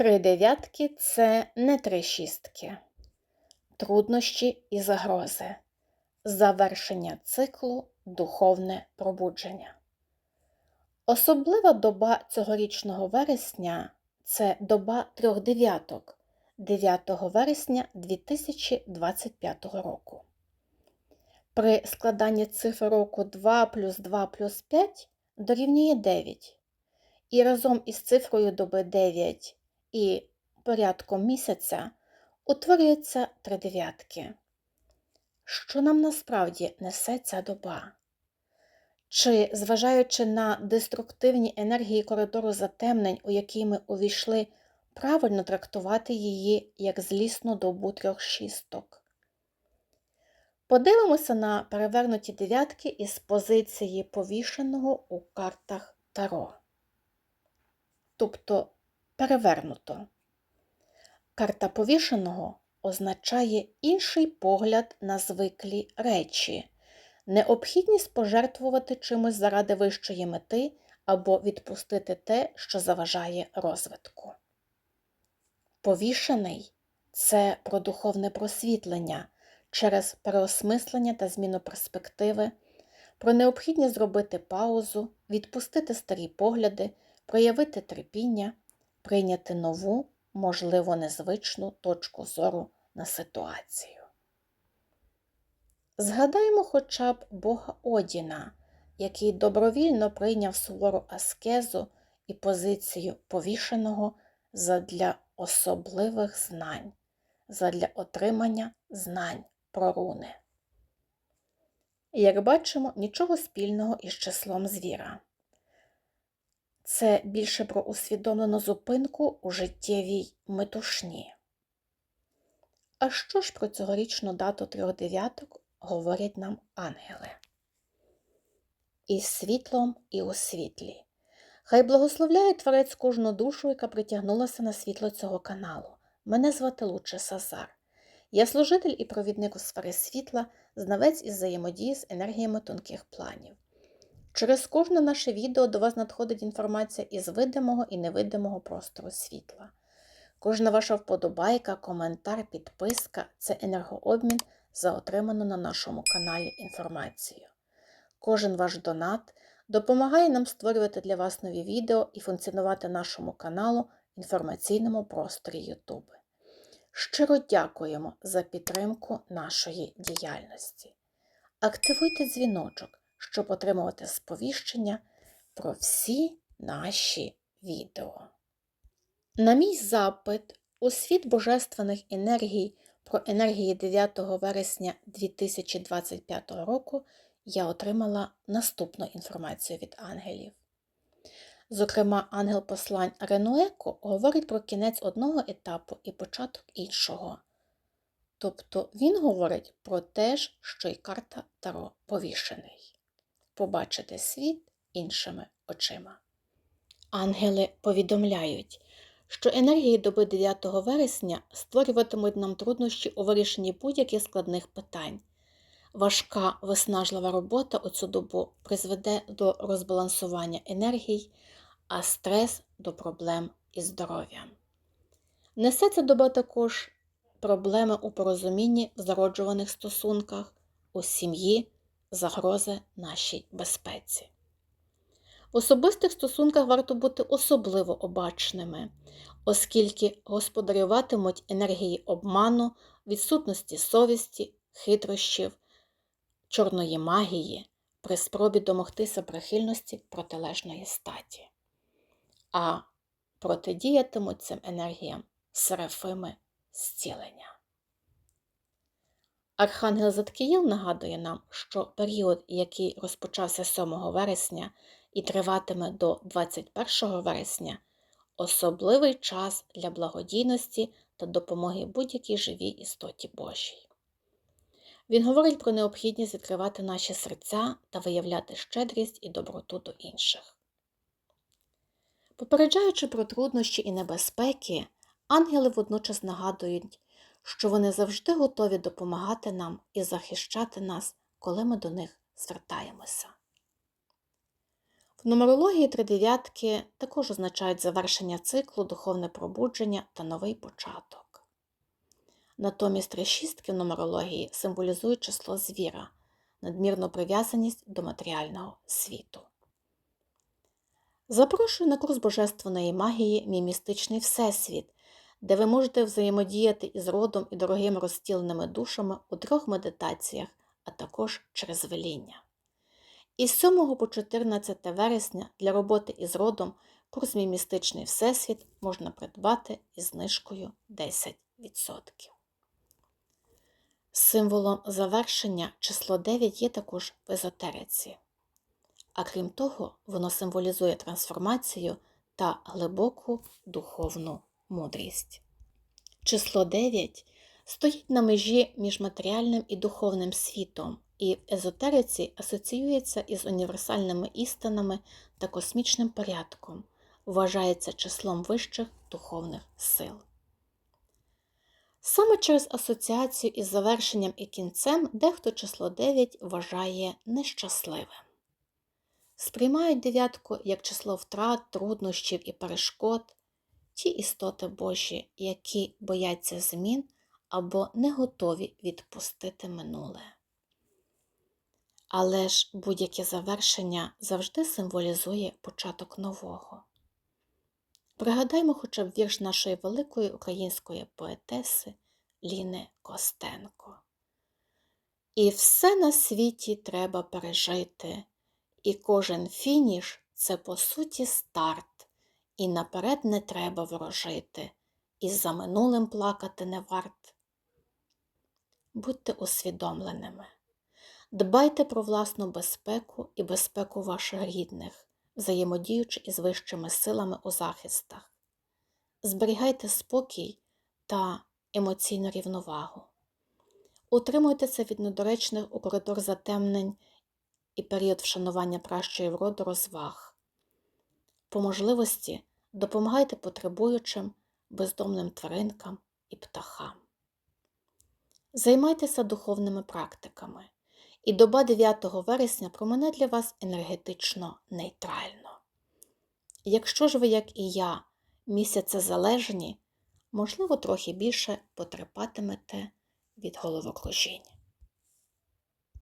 Три дев'ятки це не три шістки. Труднощі і загрози. Завершення циклу духовне пробудження. Особлива доба цьогорічного вересня це доба трьох дев'яток 9 вересня 2025 року. При складанні цифр року 2 плюс 2 плюс 5 дорівнює 9. І разом із цифрою доби 9 і порядком місяця утворюється три дев'ятки. Що нам насправді несе ця доба? Чи, зважаючи на деструктивні енергії коридору затемнень, у які ми увійшли, правильно трактувати її як злісну добу трьох шісток? Подивимося на перевернуті дев'ятки із позиції повішеного у картах Таро. Тобто перевернуто. Карта повішеного означає інший погляд на звиклі речі, необхідність пожертвувати чимось заради вищої мети або відпустити те, що заважає розвитку. Повішений це про духовне просвітлення через переосмислення та зміну перспективи, про необхідність зробити паузу, відпустити старі погляди, проявити терпіння, прийняти нову, можливо, незвичну точку зору на ситуацію. Згадаємо хоча б Бога Одіна, який добровільно прийняв сувору аскезу і позицію повішеного задля особливих знань, задля отримання знань про руни. Як бачимо, нічого спільного із числом звіра. Це більше про усвідомлену зупинку у життєвій метушні. А що ж про цьогорічну дату трьох дев'яток говорять нам ангели? І світлом, і у світлі. Хай благословляє Творець кожну душу, яка притягнулася на світло цього каналу. Мене звати Луче Сазар. Я служитель і провідник у сфери світла, знавець із взаємодії з енергіями тонких планів. Через кожне наше відео до вас надходить інформація із видимого і невидимого простору світла. Кожна ваша вподобайка, коментар, підписка це енергообмін за отриману на нашому каналі інформацію. Кожен ваш донат допомагає нам створювати для вас нові відео і функціонувати нашому каналу в інформаційному просторі YouTube. Щиро дякуємо за підтримку нашої діяльності. Активуйте дзвіночок щоб отримувати сповіщення про всі наші відео. На мій запит у світ божественних енергій про енергії 9 вересня 2025 року я отримала наступну інформацію від ангелів. Зокрема, ангел послань Ренуеко говорить про кінець одного етапу і початок іншого. Тобто він говорить про те ж, що й карта Таро повішений побачити світ іншими очима. Ангели повідомляють, що енергії доби 9 вересня створюватимуть нам труднощі у вирішенні будь-яких складних питань. Важка виснажлива робота у цю добу призведе до розбалансування енергій, а стрес до проблем із здоров'ям. Несе ця доба також проблеми у порозумінні в зароджуваних стосунках, у сім'ї, загрози нашій безпеці. В особистих стосунках варто бути особливо обачними, оскільки господарюватимуть енергії обману, відсутності совісті, хитрощів, чорної магії при спробі домогтися прихильності протилежної статі. А протидіятимуть цим енергіям серафими зцілення. Архангел Заткіїл нагадує нам, що період, який розпочався 7 вересня і триватиме до 21 вересня, особливий час для благодійності та допомоги будь-якій живій істоті Божій. Він говорить про необхідність відкривати наші серця та виявляти щедрість і доброту до інших. Попереджаючи про труднощі і небезпеки, ангели водночас нагадують що вони завжди готові допомагати нам і захищати нас, коли ми до них звертаємося. В нумерології три дев'ятки також означають завершення циклу, духовне пробудження та новий початок. Натомість три шістки в нумерології символізують число звіра, надмірну прив'язаність до матеріального світу. Запрошую на курс Божественної магії Мій містичний Всесвіт, де ви можете взаємодіяти із родом і дорогими розтіленими душами у трьох медитаціях, а також через веління. Із 7 по 14 вересня для роботи із родом курс Мій містичний Всесвіт можна придбати із знижкою 10%. Символом завершення число 9 є також в езотериці. А крім того, воно символізує трансформацію та глибоку духовну мудрість. Число 9 стоїть на межі між матеріальним і духовним світом, і в езотериці асоціюється із універсальними істинами та космічним порядком, вважається числом вищих духовних сил. Саме через асоціацію із завершенням і кінцем дехто число 9 вважає нещасливим. Сприймають дев'ятку як число втрат, труднощів і перешкод, ті істоти Божі, які бояться змін або не готові відпустити минуле. Але ж будь-яке завершення завжди символізує початок нового. Пригадаймо хоча б вірш нашої великої української поетеси Ліни Костенко. І все на світі треба пережити, і кожен фініш це по суті старт, і наперед не треба ворожити, і за минулим плакати не варт. Будьте усвідомленими, дбайте про власну безпеку і безпеку ваших рідних взаємодіючи із вищими силами у захистах. Зберігайте спокій та емоційну рівновагу. Утримуйтеся від недоречних у коридор затемнень і період вшанування пращої роду розваг. По можливості допомагайте потребуючим, бездомним тваринкам і птахам. Займайтеся духовними практиками і доба 9 вересня промине для вас енергетично нейтрально. Якщо ж ви, як і я, місяцезалежні, можливо, трохи більше потерпатимете від головокружінь.